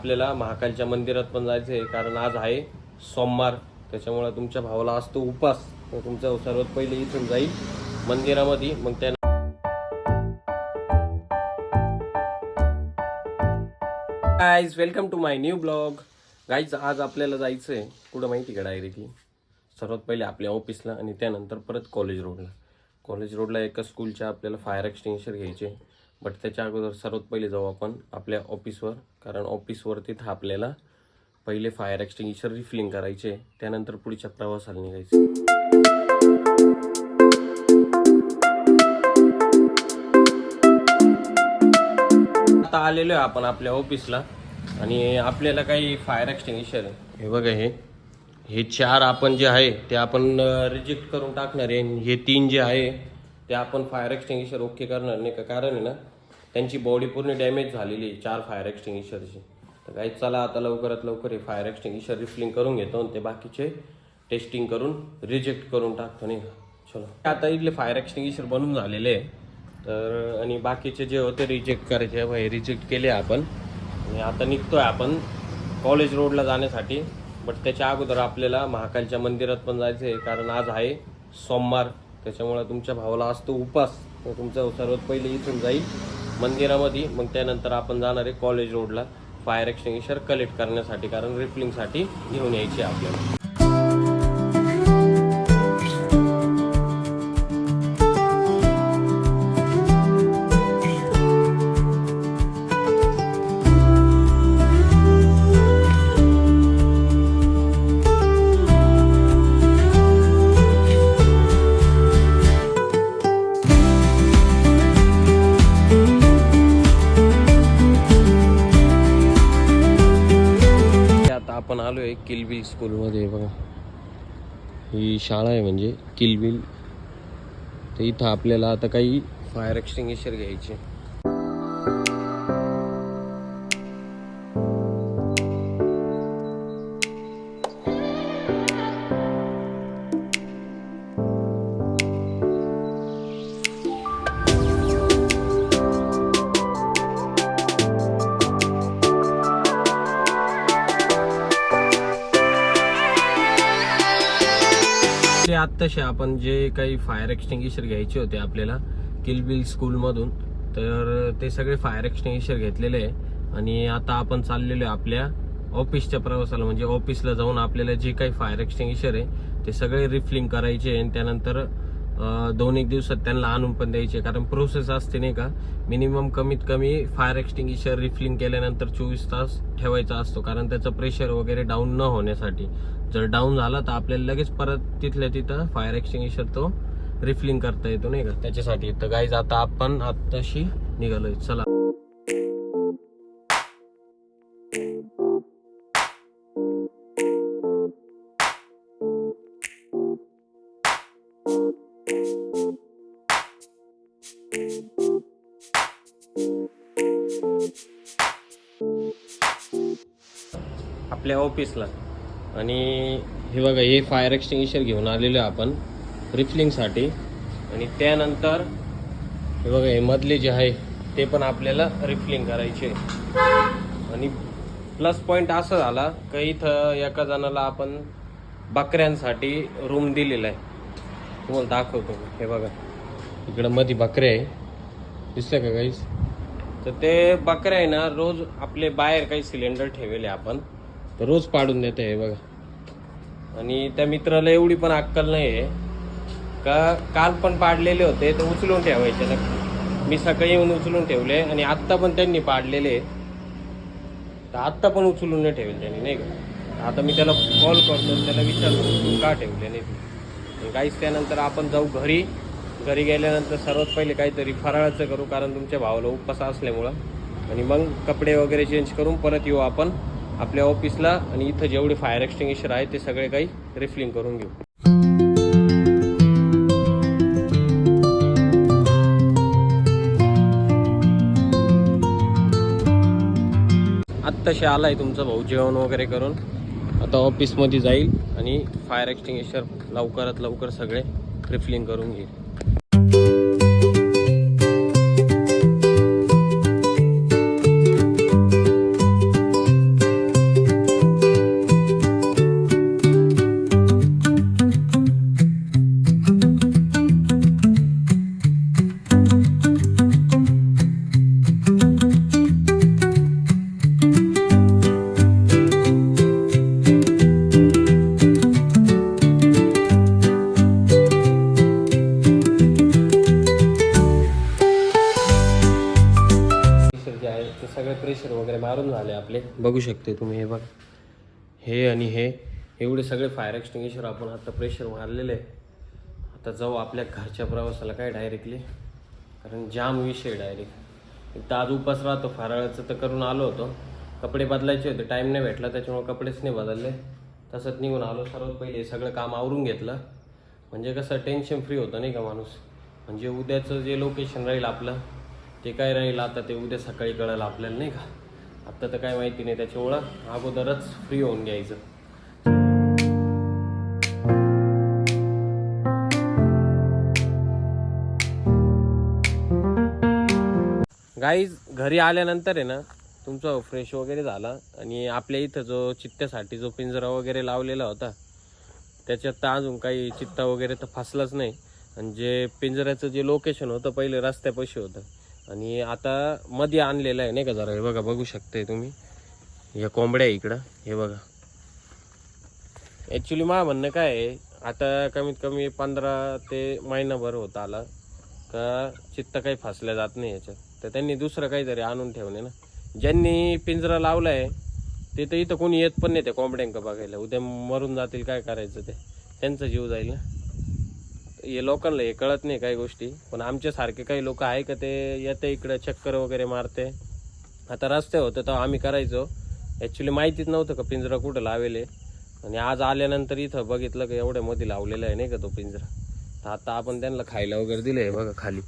आपल्याला महाकालच्या मंदिरात पण जायचं आहे कारण आज आहे सोमवार. त्याच्यामुळे तुमच्या भावाला असतो उपास. तर तुमचा सर्वात पहिले इथून जाईल मंदिरामध्ये. मग त्या guys welcome to my new blog guys आज आपल्याला जायचं आहे कुठं माहिती का डायरेक्टली सर्वात पहिले आपल्या ऑफिसला आणि त्यानंतर परत कॉलेज रोडला कॉलेज रोडला एका स्कूलच्या आपल्याला फायर एक्सटेन्शन घ्यायचे. बट त्याच्या अगोदर सर्वात पहिले जाऊ आपण आपल्या ऑफिसवर कारण ऑफिसवर तिथं आपल्याला पहिले फायर एक्सटिंग्विशर रिफिलिंग करायचे त्यानंतर पुढच्या प्रवासाला निघायचे. आता आलेलो आहे आपण आपल्या ऑफिसला आणि आपल्याला काही फायर एक्सटिंग्विशर आहे. हे बघा हे. हे चार आपण जे आहे ते आपण रिजेक्ट करून टाकणार आहे. हे तीन जे आहे ते आपण फायर एक्सटिंग्विशर ओके करणार नाही का? कारण आहे ना त्यांची बॉडी पूर्ण डॅमेज झालेली आहे चार फायर एक्सटिंग्विशरची तर काही चला आता लवकरात लवकर हे फायर एक्सटिंग्विशर रिफिलिंग करून घेतो आणि ते बाकीचे टेस्टिंग करून रिजेक्ट करून टाकतो नाही का? चलो. आता इथले फायर एक्सटिंग्विशर बनून झालेले आहे. तर आणि बाकीचे जे होते रिजेक्ट करायचे हे रिजेक्ट केले आपण. आणि आता निघतोय आपण कॉलेज रोडला जाण्यासाठी. बट त्याच्या अगोदर आपल्याला महाकालच्या मंदिरात पण जायचं आहे कारण आज आहे सोमवार. त्याच्यामुळे तुमच्या भावाला असतो उपास. तर तुमचा सर्वात पहिले इथून जाईल. मंदिरामध्ये मग त्यानंतर आपण जाणार आहे कॉलेज रोडला फायर एक्सटिंग्विशर कलेक्ट करण्यासाठी कारण रिफिलिंगसाठी घेऊन यायची आपल्याला. आता आहे किलबिल स्कूलमध्ये बघा. ही शाळा आहे म्हणजे किलबिल. तर इथं आपल्याला आता काही फायर एक्सटिंग्विशर घ्यायचे. तसे आपण जे काही फायर एक्सटिंग्विशर घ्यायचे होते आपल्याला किलबिल स्कूलमधून तर ते सगळे फायर एक्सटिंग्विशर घेतलेले आहे. आणि आता आपण चाललेलो आहे आपल्या ऑफिसच्या प्रवासाला म्हणजे ऑफिसला जाऊन आपल्याला जे काही फायर एक्सटिंग्विशर आहे ते सगळे रिफिलिंग करायचे आणि त्यानंतर दोन एक दिवसात त्यांना आणून पण द्यायचे कारण प्रोसेस असते नाही का मिनिमम कमीत कमी फायर एक्सटिंग्विशर रिफिलिंग केल्यानंतर चोवीस तास ठेवायचा असतो. कारण त्याचं प्रेशर वगैरे डाऊन न होण्यासाठी. जर डाऊन झाला तर आपल्याला लगेच परत तिथल्या तिथं फायर एक्सटिंग्विशर तो रिफिलिंग करता येतो नाही का? त्याच्यासाठी. तर गाईज आता आपण आत्ताशी निघालोय. चला. आपल्या ऑफिसला आणि हे बघा हे फायर एक्सटिंग्विशर घेऊन आलेलो आहे आपण रिफिलिंगसाठी आणि त्यानंतर हे बघा हे मधले जे आहे ते पण आपल्याला रिफिलिंग करायचे. आणि प्लस पॉईंट असं झाला का इथं एका जणाला आपण बकऱ्यांसाठी रूम दिलेला आहे. तुम्हाला दाखवतो हे बघा इकडं मध्ये बकरे आहे. दिसलं का काहीच तर ते बकऱ्या आहे ना रोज आपले बाहेर काही सिलेंडर ठेवले आपण. तर रोज पाडून देते हे बघा. आणि त्या मित्राला एवढी पण अक्कल नाही आहे का काल पण पाडलेले होते तर उचलून ठेवायचे ना मी सकाळी येऊन उचलून ठेवले आणि आत्ता पण त्यांनी पाडलेले. तर आत्ता पण उचलून नाही ठेवले त्यांनी नाही का? आता मी त्याला कॉल करतो त्याला विचारतो का ठेवले नाही तू? काहीच त्यानंतर आपण जाऊ घरी. घरी गेल्यानंतर सर्वात पहिले काहीतरी फराळाचं करू कारण तुमच्या भावाला उपवास असल्यामुळं. आणि मग कपडे वगैरे चेंज करून परत येऊ आपण. आपल्या ऑफिसला आणि इथं जेवढे फायर एक्स्टिंग्विशर आहे ते सगळे काही रिफिलिंग करून घेऊ. आत्ताशी आलाय तुमचा भाऊ जेवण वगैरे करून. आता ऑफिसमध्ये जाईल आणि फायर एक्स्टिंग्विशर लवकरात लवकर सगळे रिफिलिंग करून घेईल. बघू शकते तुम्ही हे बघा. हे आणि हे एवढे सगळे फायर एक्स्टिंग्विशर आपण आता प्रेशर मारलेले आहे. आता जाऊ आपल्या घरच्या प्रवासाला काय डायरेक्टली कारण जाम विषय डायरेक्ट एक तर आज उपास राहतो फराळाचं तर करून आलो होतो. कपडे बदलायचे होते टाईम नाही भेटला त्याच्यामुळे कपडेच नाही बदलले. तसंच निघून आलो सर्वात पहिले सगळं काम आवरून घेतलं. म्हणजे कसं टेन्शन फ्री होतं नाही का माणूस? म्हणजे उद्याचं जे लोकेशन राहील आपलं ते काय राहील आता? ते उद्या सकाळी कळलं आपल्याला नाही का? आत्ता तर काय माहिती नाही त्याच्यामुळं अगोदरच फ्री होऊन घ्यायचं. गाईज घरी आल्यानंतर आहे ना तुमचं फ्रेश वगैरे झाला आणि आपल्या इथं जो चित्त्यासाठी जो पिंजरा वगैरे लावलेला होता त्याच्यात तर अजून काही चित्ता वगैरे तर फसलाच नाही. आणि जे पिंजऱ्याचं जे लोकेशन होतं पहिले रस्त्यापाशी होतं आणि आता मध्ये आणलेलं आहे नाही का जरा? हे बघा बघू शकते तुम्ही. ह्या कोंबड्या आहे इकडं. हे बघा. ॲक्च्युली मा म्हणणं काय आहे आता कमीत कमी पंधरा ते महिनाभर होत आला का चित्त काही फासल्या जात नाही याच्यात. तर त्यांनी दुसरं काहीतरी आणून ठेवणे ना. ज्यांनी पिंजरा लावलाय ते तर इथं कोणी येत पण नाही त्या कोंबड्यांक बघायला. उद्या मरून जातील काय करायचं ते? त्यांचा जीव जाईल ना. हे लोकांना हे कळत नाही काही गोष्टी. पण आमच्यासारखे काही लोक आहे का ते येते इकडं चक्कर वगैरे मारते. आता रस्ते होते तर आम्ही करायचो. ॲक्च्युली माहितीच नव्हतं का पिंजरा कुठं लावेले. आणि आज आल्यानंतर इथं बघितलं का एवढ्या मध्ये लावलेला आहे नाही का तो पिंजरा. तर आता आपण त्यांना खायला वगैरे दिले बघा खाली.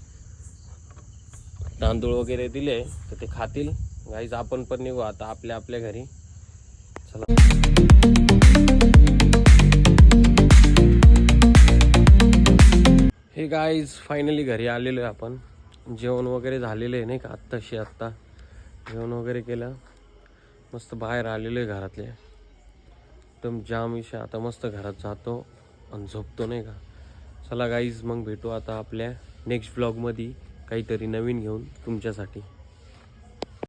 तांदूळ वगैरे दिले तर ते खातील. गाईज आपण पण निघू आता आपल्या आपल्या घरी. चला. हे गाईज फायनली घरी आलेलो आहे आपण. जेवण वगैरे झालेलं आहे नाही का? आत्ताशी आत्ता. जेवण वगैरे केलं. मस्त बाहेर आलेलो आहे घरातले. एकदम जाम विषय आता मस्त घरात जातो आणि झोपतो नाही का? चला गाईज मग भेटू आता आपल्या नेक्स्ट ब्लॉगमध्ये काहीतरी नवीन घेऊन तुमच्यासाठी.